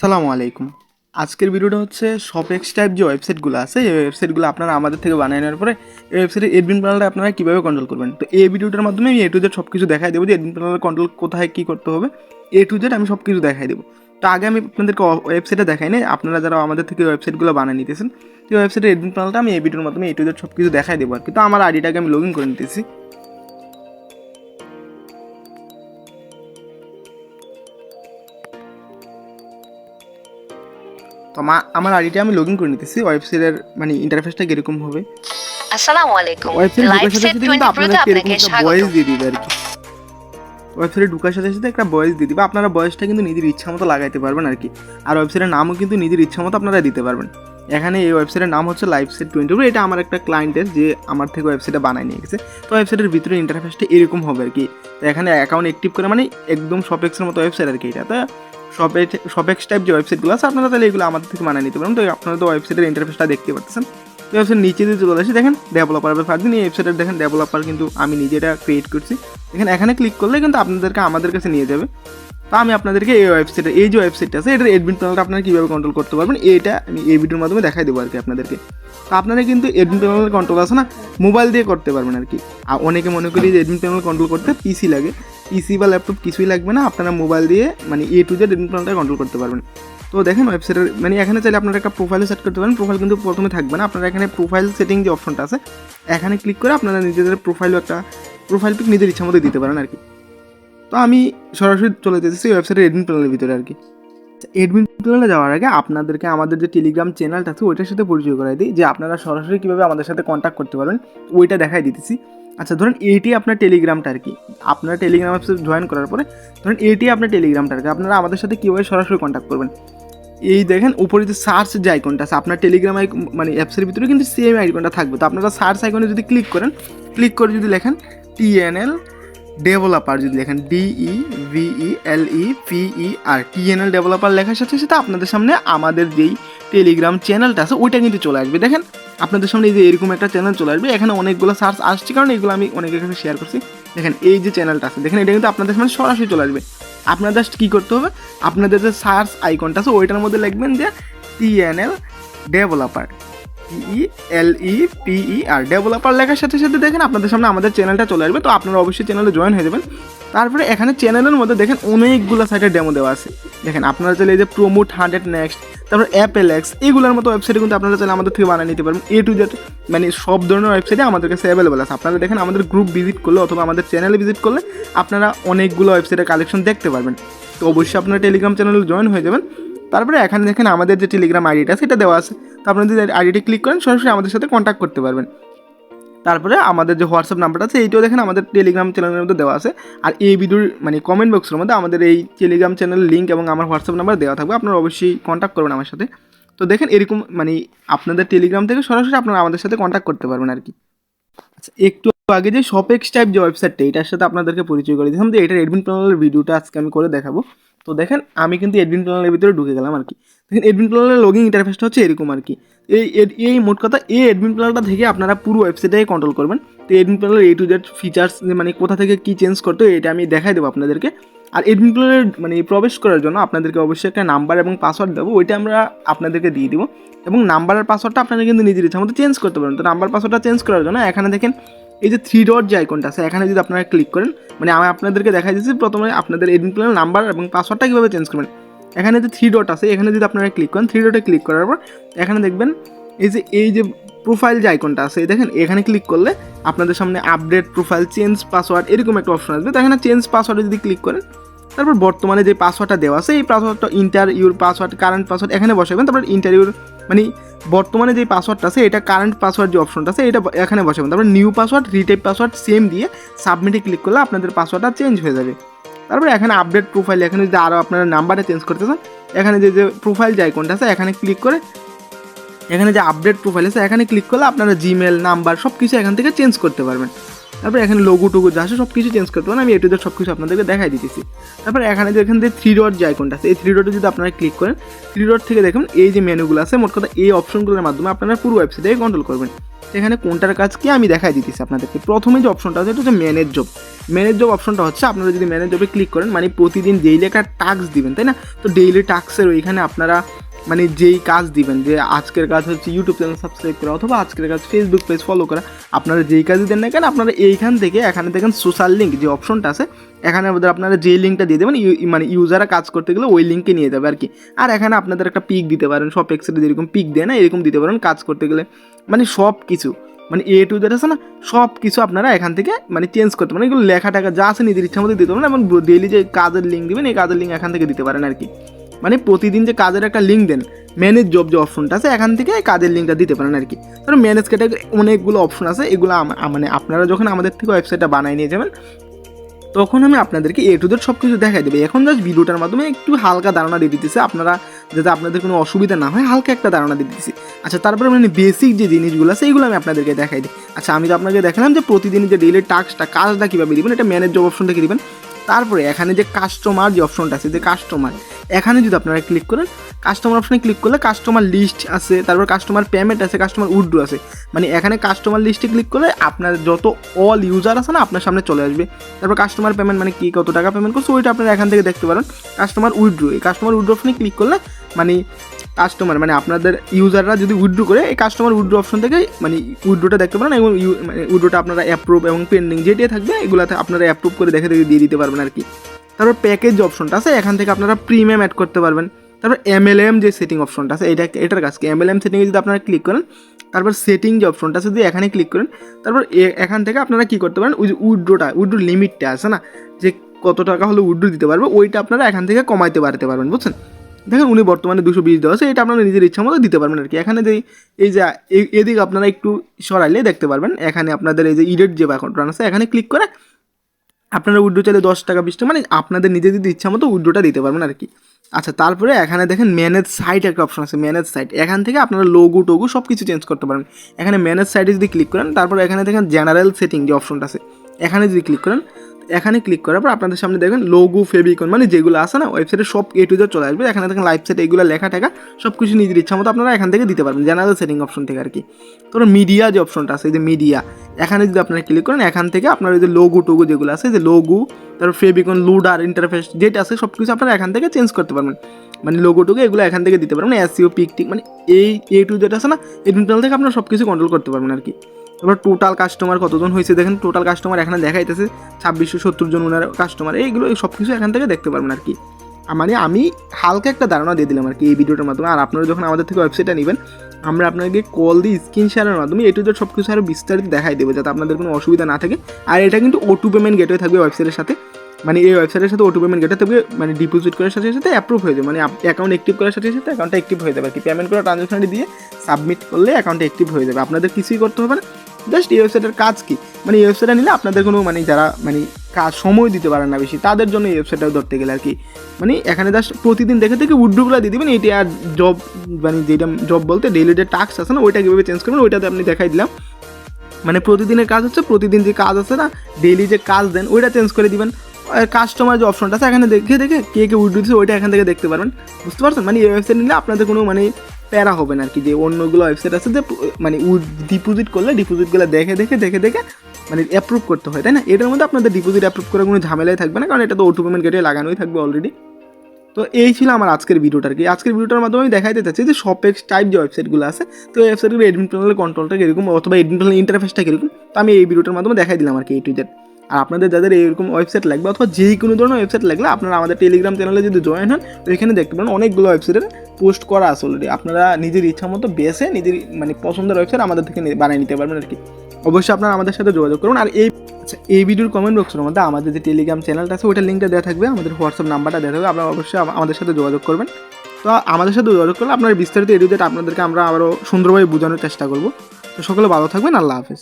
সালামু আলাইকুম। আজকের ভিডিওটা হচ্ছে শপেক্স টাইপ যে ওয়েবসাইটগুলো আছে, এই ওয়েবসাইটগুলো আপনারা আমাদের থেকে বানিয়ে নেওয়ার পরে এই ওয়েবসাইটের এডমিন প্যানেলটা আপনারা কীভাবে কন্ট্রোল করবেন? তো এই ভিডিওটার মাধ্যমে আমি এ টু জেড সব কিছু দেখাই দেবো, যে এডমিন প্যানেল কন্ট্রোল কোথায় কী করতে হবে। এ টু জেড আমি সব কিছু দেখাই দেবো। তো আগে আমি আপনাদেরকে ওয়েবসাইটে দেখাই নাই, আপনারা যারা আমাদের থেকে ওয়েবসাইটগুলো বানিয়ে নিতেছেন, তো ওয়েবসাইটের এডমিন প্যানেলটা আমি এই ভিডিওর মাধ্যমে এ টু জেড সব কিছু দেখাই দেবো আর কি। তো আমার আইডিটাকে আমি লগ ইন করে নিতেছি। তো আমা- আমার আইডিটা আমি লগ ইন করে নিতেছি ওয়েবসাইটের মানে ইন্টারফেসটা কীরকম হবে? আসসালামু আলাইকুম। ওয়েবসাইটে লাইভ সেট সাথে কিন্তু 20 প্রোতে এরকম আপনাকে স্বাগত। ভয়েস দিয়ে দিবে আর কি। ওয়েবসাইটে ঢোকার সাথে সাথে একটা ভয়েস দিয়ে দিবে আপনারা ভয়েসটা কিন্তু নিজের ইচ্ছা মতো লাগাইতে পারবেন আর কি। আর ওয়েবসাইটের নামও কিন্তু নিজের ইচ্ছা মতো আপনারা দিতে পারবেন। এখানে এই ওয়েবসাইটের নাম হচ্ছে লাইভ সেট টোয়েন্টি ফোর এটা আমার একটা ক্লায়েন্টের যে আমার থেকে ওয়েবসাইটটা বানায় নিয়ে গেছে। তো ওয়েবসাইটের ভিতরে ইন্টারফেসটা এরকম হবে আর কি। তো এখানে অ্যাকাউন্ট অ্যাক্টিভ করে মানে একদম শপেক্সের মতো ওয়েবসাইট আর কি এটা। তো শপে শপেক্স টাইপ যে ওয়েবসাইটগুলো আছে, আপনারা তাহলে এগুলো আমাদের থেকে মানিয়ে নিতে পারেন। তো আপনারা তো ওয়েবসাইটের ইন্টারফেসটা দেখতে পাচ্ছেন ওয়েবসাইট নিচে দিয়ে চলে আসি, দেখেন ডেভেলপার ফার্স্ট দিন এই ওয়েবসাইটের দেখেন ডেভেলপার কিন্তু আমি নিজেটা ক্রিয়েট করছি। দেখেন এখানে ক্লিক করলে কিন্তু আপনাদেরকে আমাদের কাছে নিয়ে যাবে। তো আমি আপনাদেরকে এই ওয়েবসাইটে এই যে ওয়েবসাইটটা আছে, এটার এডমিন প্যানেলটা আপনারা কীভাবে কন্ট্রোল করতে পারবেন এটা আমি এই ভিডিওর মাধ্যমে দেখাই দেবো আর কি আপনাদেরকে। তো আপনারা কিন্তু এডমিন প্যানেলের কন্ট্রোল আছে না? মোবাইল দিয়ে করতে পারবেন আর কি। আর অনেকে মনে করি যে এডমিন প্যানেল কন্ট্রোল করতে পিসি লাগে। পিসি বা ল্যাপটপ কিছুই লাগবে না, আপনারা মোবাইল দিয়ে মানে এ টু জেড এডমিন প্যানেলটা কন্ট্রোল করতে পারবেন। তো দেখেন ওয়েবসাইটের মানে এখানে চাইলে আপনারা একটা প্রোফাইল সেট করতে পারেন প্রোফাইল কিন্তু প্রথমে থাকবে না। আপনারা এখানে প্রোফাইল সেটিং যে অপশনটা আছে, এখানে ক্লিক করে আপনারা নিজেদের প্রোফাইলও একটা প্রোফাইল পিক নিজের ইচ্ছা মতো দিতে পারেন আর কি। তো আমি সরাসরি চলে যেতেছি ওয়েবসাইটের এডমিন প্যানেলের ভিতরে আর কি এডমিন প্যানেলে যাওয়ার আগে আপনাদেরকে আমাদের যে টেলিগ্রাম চ্যানেলটা আছে ওইটার সাথে পরিচয় করাই দিই, যে আপনারা সরাসরি কীভাবে আমাদের সাথে কন্ট্যাক্ট করতে পারবেন, ওইটা দেখাই দিতেছি। আচ্ছা ধরেন এইটি আপনার টেলিগ্রামটা আর কি আপনার টেলিগ্রাম অ্যাপসে জয়েন করার পরে, ধরেন এইটি আপনার টেলিগ্রামটা আর কি আপনারা আমাদের সাথে কীভাবে সরাসরি কন্ট্যাক্ট করবেন? এই দেখেন, উপরে যে সার্চ যে আইকনটা আছে, আপনার টেলিগ্রাম মানে অ্যাপসের ভিতরে কিন্তু সেম আইকনটা থাকবে। তো আপনারা সার্চ আইকনে যদি ক্লিক করেন ক্লিক করে যদি লেখেন টিএনএল ডেভেলপার যদি লেখেন D E V E L E P E R TNL developer লেখার সাথে সাথে আপনাদের সামনে আমাদের যেই টেলিগ্রাম চ্যানেলটা আছে, ওইটা কিন্তু চলে আসবে। দেখেন, আপনাদের সামনে এই যে এরকম একটা চ্যানেল চলে আসবে, এখানে অনেকগুলো সার্চ আসছে, কারণ এগুলো আমি অনেকের কাছে শেয়ার করছি। দেখেন, এই যে চ্যানেলটা আছে, দেখেন, এটা কিন্তু আপনাদের সামনে সরাসরি চলে আসবে। আপনার জাস্ট কী করতে হবে? আপনাদের যে সার্চ আইকনটা আছে, ওইটার মধ্যে লিখবেন যে TNL developer E L E P E R developer লেখার সাথে সাথে দেখেন আপনাদের সামনে আমাদের চ্যানেলটা চলে আসবে, তো আপনারা অবশ্যই চ্যানেলে জয়েন হয়ে যাবেন। তারপরে এখানে চ্যানেলের মধ্যে দেখেন অনেকগুলো সাইটের ডেমো দেওয়া আছে। দেখেন আপনারা চাইলে এই যে প্রোমোট হান্ড্রেড নেক্সট তারপর অ্যাপেল এক্স এগুলোর মতো ওয়েবসাইটে কিন্তু আপনারা চাইলে আমাদের থেকে বানিয়ে নিতে পারবেন। এ টু জেড মানে সব ধরনের ওয়েবসাইটে আমাদের কাছে অ্যাভেলেবল আছে। আপনারা দেখেন আমাদের গ্রুপ ভিজিট করলে অথবা আমাদের চ্যানেলে ভিজিট করলে আপনারা অনেকগুলো ওয়েবসাইটের কালেকশন দেখতে পারবেন। তো অবশ্যই আপনারা টেলিগ্রাম চ্যানেলে জয়েন হয়ে যাবেন। তারপরে এখানে দেখেন আমাদের যে টেলিগ্রাম আইডিটা সেটা দেওয়া আছে। তো আপনারা যদি আইডিটি ক্লিক করেন, সরাসরি আমাদের সাথে কন্ট্যাক্ট করতে পারবেন। তারপরে আমাদের যে হোয়াটসঅ্যাপ নাম্বারটা আছে, এইটাও দেখেন আমাদের টেলিগ্রাম চ্যানেলের মধ্যে দেওয়া আছে। আর এই ভিডিওর মানে কমেন্ট বক্সের মধ্যে আমাদের এই টেলিগ্রাম চ্যানেলের লিঙ্ক এবং আমার হোয়াটসঅ্যাপ নাম্বার দেওয়া থাকবে। আপনারা অবশ্যই কন্ট্যাক্ট করবেন আমার সাথে। তো দেখেন, এরকম মানে আপনাদের টেলিগ্রাম থেকে সরাসরি আপনারা আমাদের সাথে কন্ট্যাক্ট করতে পারবেন আর কি। আচ্ছা একটু আগে যে শপেক্স টাইপ যে ওয়েবসাইটটা এটার সাথে আপনাদেরকে পরিচয় করে দিলাম যে এটার এডমিন প্যানেলের ভিডিওটা আজকে আমি করে দেখাবো। তো দেখেন, আমি কিন্তু এডমিন প্যানেলের ভিতরে ঢুকে গেলাম আর কি দেখেন এডমিন প্যানেলের লগিং ইন্টারফেসটা হচ্ছে এরকম আর কি এই এই মোট কথা, এই এডমিন প্যানেলটা থেকে আপনারা পুরো ওয়েবসাইটটাকে কন্ট্রোল করবেন। তো এডমিন প্যানেলের এ টু জেড ফিচার্স মানে কোথা থেকে কী চেঞ্জ করতে এটা আমি দেখাই দেবো আপনাদেরকে। আর এডমিন প্যানেলের মানে প্রবেশ করার জন্য আপনাদেরকে অবশ্যই একটা নাম্বার এবং পাসওয়ার্ড দেবো, ওইটা আমরা আপনাদেরকে দিয়ে দিব। এবং নাম্বার আর পাসওয়ার্ডটা আপনারা কিন্তু নিজের ইচ্ছা মতো চেঞ্জ করতে পারেন। তো নাম্বার পাসওয়ার্ডটা চেঞ্জ করার জন্য এখানে দেখেন এই যে থ্রি ডট যে আইকনটা আছে, এখানে যদি আপনারা ক্লিক করেন মানে আমি আপনাদেরকে দেখা দিচ্ছি, প্রথমে আপনাদের এডমিন প্ল্যানের নাম্বার এবং পাসওয়ার্ডটা কীভাবে চেঞ্জ করবেন। এখানে যে থ্রি ডট আছে, এখানে যদি আপনারা ক্লিক করেন থ্রি ডটে ক্লিক করার পর, এখানে দেখবেন, এই যে এই যে প্রোফাইল যে আইকনটা আছে দেখেন, এখানে ক্লিক করলে আপনাদের সামনে আপডেট প্রোফাইল চেঞ্জ পাসওয়ার্ড এরকম একটা অপশন আসবে। তো এখানে চেঞ্জ পাসওয়ার্ডে যদি ক্লিক করেন তারপর বর্তমানে যে পাসওয়ার্ডটা দেওয়া আছে, এই পাসওয়ার্ডটা enter your password current password এখানে বসাবেন। তারপর ইন্টার ইউর মানে বর্তমানে যে পাসওয়ার্ডটা আছে, এটা কারেন্ট পাসওয়ার্ড যে অপশনটা আছে, এটা এখানে বসাবেন। তারপর new password retype password same দিয়ে সাবমিটে ক্লিক করলে আপনাদের পাসওয়ার্ডটা চেঞ্জ হয়ে যাবে। তারপরে এখানে আপডেট প্রোফাইল এখানে যদি আরও আপনারা নাম্বারটা চেঞ্জ করতে চান, এখানে যে যে প্রোফাইল যে আইকনটা আছে, এখানে ক্লিক করে এখানে যে আপডেট প্রোফাইল আছে, এখানে ক্লিক করলে আপনারা জিমেল নাম্বার সব কিছু এখান থেকে চেঞ্জ করতে পারবেন। তারপর এখানে লোগো টুগো যা আছে সব কিছু চেঞ্জ করতে পারেন আমি এটুদের সব কিছু আপনাদেরকে দেখাই দিতেছি। তারপর এখানে যে এখান থেকে থ্রি ডট যে আইকনটা আছে, এই থ্রি ডটে যদি আপনারা ক্লিক করেন থ্রি ডট থেকে দেখুন এই যে মেনুগুলো আছে, মোট কথা এই অপশনগুলোর মাধ্যমে আপনারা পুরো ওয়েবসাইটে কন্ট্রোল করবেন। সেখানে কোনটার কাজ কি আমি দেখাই দিতেছি আপনাদেরকে। প্রথমে যে অপশনটা আছে, এটা হচ্ছে ম্যানেজ জব ম্যানেজ জব অপশনটা হচ্ছে, আপনারা যদি ম্যানেজ জবে ক্লিক করেন মানে প্রতিদিন ডেইলি একটা টাস্ক দিবেন, তাই না? তো ডেইলি টাস্কের ওইখানে আপনারা মানে যেই কাজ দিবেন, যে আজকের কাজ হচ্ছে ইউটিউব চ্যানেল সাবস্ক্রাইব করা অথবা আজকের কাজ ফেসবুক পেজ ফলো করা, আপনারা যেই কাজই দেন না কেন, আপনারা এইখান থেকে, এখানে দেখেন সোশ্যাল লিঙ্ক যে অপশনটা আছে, এখানে আমাদের আপনারা যে লিঙ্কটা দিয়ে দেবেন মানে ইউজাররা কাজ করতে গেলে ওই লিঙ্কে নিয়ে যাবে আর কি আর এখানে আপনাদের একটা পিক দিতে পারেন, সব এক্সেটে যেরকম পিক দেয় না, এরকম দিতে পারেন কাজ করতে গেলে। মানে সব কিছু মানে এ টু জেড আছে না, সব কিছু আপনারা এখান থেকে মানে চেঞ্জ করতে পারেন। এগুলো লেখা টাকা যা আছে নিজের ইচ্ছা মতো দিতে পারেন এবং ডেইলি যে কাজের লিঙ্ক দিবেন, এই কাজের লিঙ্ক এখান থেকে দিতে পারেন আর কি মানে প্রতিদিন যে কাজের একটা লিঙ্ক দেন ম্যানেজ জব যে অপশনটা আছে, এখান থেকে কাজের লিঙ্কটা দিতে পারেন আর কি। ধরো ম্যানেজ ক্যাটাগরি অনেকগুলো অপশন আছে, এগুলো মানে আপনারা যখন আমাদের থেকে ওয়েবসাইটটা বানিয়ে নিয়ে যাবেন, তখন আমি আপনাদেরকে এ টু জেড সব কিছু দেখাই দেবে। এখন জাস্ট ভিডিওটার মাধ্যমে একটু হালকা ধারণা দিয়ে দিতেছে, আপনারা যাতে আপনাদের কোনো অসুবিধা না হয়, হালকা একটা ধারণা দিয়ে দিতেছি। আচ্ছা তারপরে মানে বেসিক যে জিনিসগুলো আছে এইগুলো আমি আপনাদেরকে দেখাই দিই। আচ্ছা আমি তো আপনাকে দেখালাম যে প্রতিদিন যে ডেইলি টাস্কটা কাজটা কীভাবে দিবেন, এটা ম্যানেজ জব অপশন থেকে দিবেন? তারপরে এখানে যে কাস্টমার যে অপশনটা আছে, যে কাস্টমার এখানে যদি আপনারা ক্লিক করেন কাস্টমার অপশনে ক্লিক করলে কাস্টমার লিস্ট আছে, তারপর কাস্টমার পেমেন্ট আছে কাস্টমার উড্রু আছে। মানে এখানে কাস্টমার লিস্টে ক্লিক করলে আপনার যত অল ইউজার আছে না, আপনার সামনে চলে আসবে। তারপর কাস্টমার পেমেন্ট মানে কী, কত টাকা পেমেন্ট করছে, ওইটা আপনারা এখান থেকে দেখতে পারেন। কাস্টমার উইড্রো এই কাস্টমার উইড্রো অপশনে ক্লিক করলে মানে কাস্টমার মানে আপনাদের ইউজাররা যদি উইড্রো করে, এই কাস্টমার উইড্রো অপশন থেকে মানে উইড্রোটা দেখতে পারেন এবং মানে উইড্রোটা আপনারা অ্যাপ্রুভ এবং পেন্ডিং যেটাই থাকবে, এগুলাতে আপনারা অ্যাপ্রুভ করে দেখে দেখে দিয়ে দিতে পারবেন আর কি তারপর প্যাকেজ অপশনটা আছে, এখান থেকে আপনারা প্রিমিয়াম অ্যাড করতে পারবেন। তারপর এমএলএম যে সেটিং অপশনটা আছে, এটা, এটার কাজ কি? এমএলএম সেটিংয়ে যদি আপনারা ক্লিক করেন, তারপর সেটিং যে অপশনটা আছে, যদি এখানে ক্লিক করেন, তারপর এখান থেকে আপনারা কী করতে পারেন, ওই যে উইড্রোটা উইড্রো লিমিটটা আছে না, যে কত টাকা হলে উইড্রো দিতে পারবে, ওইটা আপনারা এখান থেকে কমাইতে পারতে পারবেন, বুঝছেন? দেখেন উনি বর্তমানে দুশো বিশ দেওয়া আছে এটা আপনারা নিজের ইচ্ছা মতো দিতে পারবেন আর কি। এখানে যে এই যে এদিকে আপনারা একটু সরাইলে দেখতে পারবেন। এখানে আপনাদের এই যে ইডেট যে বাটন আছে, এখানে ক্লিক করে আপনারা উইড্রো চাইলে দশ টাকা, বিশ টাকা মানে আপনাদের নিজেদের ইচ্ছা মতো উইড্রোটা দিতে পারবেন আর কি। আচ্ছা তারপরে এখানে দেখেন ম্যানেজ সাইট একটা অপশন আছে ম্যানেজ সাইট এখান থেকে আপনারা লোগো টোগো সব কিছু চেঞ্জ করতে পারবেন। এখানে ম্যানেজ সাইটে যদি ক্লিক করেন, তারপর এখানে দেখেন জেনারেল সেটিং যে অপশনটা আছে, এখানে যদি ক্লিক করেন এখানে ক্লিক করার পর আপনাদের সামনে দেখবেন লোগো ফেবিকন মানে যেগুলো আছে না ওয়েবসাইটে সব এ টু চলে আসবে। এখানে দেখেন লাইভ সেট এগুলো লেখা টাকা সব কিছু নিজের ইচ্ছা মতো আপনারা এখান থেকে দিতে পারবেন। জেনারেল সেটিং অপশন থেকে আর কি। তারপর মিডিয়া যে অপশনটা আছে, এই যে মিডিয়া এখানে যদি আপনারা ক্লিক করেন, এখান থেকে আপনার ওই যে লোগো টোগো যেগুলো আছে যে লোগো তারপর ফেবিকন লুডার ইন্টারফেস যেটা আছে সব কিছু আপনারা এখান থেকে চেঞ্জ করতে পারবেন। মানে লোগো টোগো এগুলো এখান থেকে দিতে পারবেন। এসিও পিক টিক মানে এই এ টু যেটা আছে না, এই টোটাল থেকে আপনারা সব কিছু কন্ট্রোল করতে পারবেন আর কি। তারপর টোটাল কাস্টমার কতজন হয়েছে? দেখেন টোটাল কাস্টমার এখানে দেখাইতেছে ছাব্বিশশো সত্তর জন ওনার কাস্টমার এইগুলো সব কিছু এখান থেকে দেখতে পারবেন আর কি। মানে আমি হালকা একটা ধারণা দিয়ে দিলাম আর কি এই ভিডিওটার মাধ্যমে। আর আপনারা যখন আমাদের থেকে ওয়েবসাইটটা নেবেন, আমরা আপনাকে কল দিয়ে স্ক্রিন শেয়ারের মাধ্যমে এটু সব কিছু আরও বিস্তারিত দেখাই দেবো, যাতে আপনাদের কোনো অসুবিধা না থাকে। আর এটা কিন্তু ওটু পেমেন্ট গেটওয়ে থাকবে ওয়েবসাইটের সাথে। মানে এই ওয়েবসাইটের সাথে ওটু পেমেন্ট গেটে থাকবে মানে ডিপোজিট করার সাথে সাথে অ্যাপ্রুভ হয়ে যাবে। মানে অ্যাকাউন্ট অ্যাক্টিভ করার সাথে সাথে অ্যাকাউন্টটা অ্যাক্টিভ হয়ে যাবে আর কি। পেমেন্ট করা ট্রানজাকশন দিয়ে সাবমিট করলে অ্যাকাউন্টটা অ্যাক্টিভ হয়ে যাবে। আপনাদের কিছুই করতে হবে না। জাস্ট এই ওয়েবসাইটের কাজ কি? মানে এই ওয়েবসাইটটা নিলে আপনাদের কোনো মানে যারা মানে কাজ সময় দিতে পারেন না বেশি, তাদের জন্য এই ওয়েবসাইটটা ধরতে গেলে আর কি। মানে এখানে জাস্ট প্রতিদিন দেখে দেখে উড্রুগুলো দিয়ে দিবেন এইটা আর জব মানে যেটা জব বলতে ডেইলি যে টাস্ক আছে না, ওইটা কীভাবে চেঞ্জ করবেন, ওইটাতে আপনি দেখাই দিলাম। মানে প্রতিদিনের কাজ হচ্ছে, প্রতিদিন যে কাজ আছে না ডেইলি যে কাজ দেন, ওইটা চেঞ্জ করে দিবেন। কাস্টমার যে অপশনটা আছে, এখানে দেখে দেখে কে কে উইড্রো দিচ্ছে ওইটা এখান থেকে দেখতে পারবেন। বুঝতে পারছেন? মানে এই ওয়েবসাইট নিলে আপনাদের কোনো মানে প্যারা হবে না আর কি, যে অন্যগুলো ওয়েবসাইট আছে যে মানে ডিপোজিট করলে ডিপোজিটগুলো দেখে দেখে দেখে দেখে মানে অ্যাপ্রুভ করতে হয়, তাই না? এটার মধ্যে আপনাদের ডিপোজিট অ্যাপ্রুভ করার কোনো ঝামেলাই থাকবে না, কারণ এটা তো ওটু পেমেন্ট গেটে লাগানোই থাকবে অলরেডি তো এই ছিল আমার আজকের ভিডিওটা আর কি। আজকের ভিডিওটার মাধ্যমে আমি দেখাইতে চাচ্ছি যে শপেক্স টাইপ যে ওয়েবসাইটগুলো আছে, তো এই ওয়েবসাইটগুলো এডমিন প্যানেলের কন্ট্রোলটা কীরকম, অথবা এডমিন প্যানেল ইন্টারফেসটা কীরকম, তো আমি এই ভিডিওটার মাধ্যমে দেখাই দিলাম আর কি এই টু জেড আর আপনাদের যাদের এইরকম ওয়েবসাইট লাগবে অথবা যেই কোনো ধরনের ওয়েবসাইট লাগলে আপনারা আমাদের টেলিগ্রাম চ্যানেলে যদি জয়েন হন তো এখানে দেখতে পারেন অনেকগুলো ওয়েবসাইটের পোস্ট করা আছে অলরেডি আপনারা নিজের ইচ্ছা মতো বেসে নিজের মানে পছন্দের ওয়েবসাইট আমাদের থেকে বানিয়ে নিতে পারবেন আর কি অবশ্যই আপনারা আমাদের সাথে যোগাযোগ করুন। আর এই আচ্ছা এই ভিডিওর কমেন্ট বক্সের মধ্যে আমাদের যে টেলিগ্রাম চ্যানেলটা আছে ওইটা লিঙ্কটা দেওয়া থাকবে। আমাদের হোয়াটসঅ্যাপ নাম্বারটা দেওয়া থাকবে। আপনারা অবশ্যই আমাদের সাথে যোগাযোগ করবেন। তো আমাদের সাথে যোগাযোগ করলে আপনার বিস্তারিত এডুকেট আপনাদেরকে আমরা আরও সুন্দরভাবে বোঝানোর চেষ্টা করব। তো সকলে ভালো থাকবেন। আল্লাহ হাফেজ।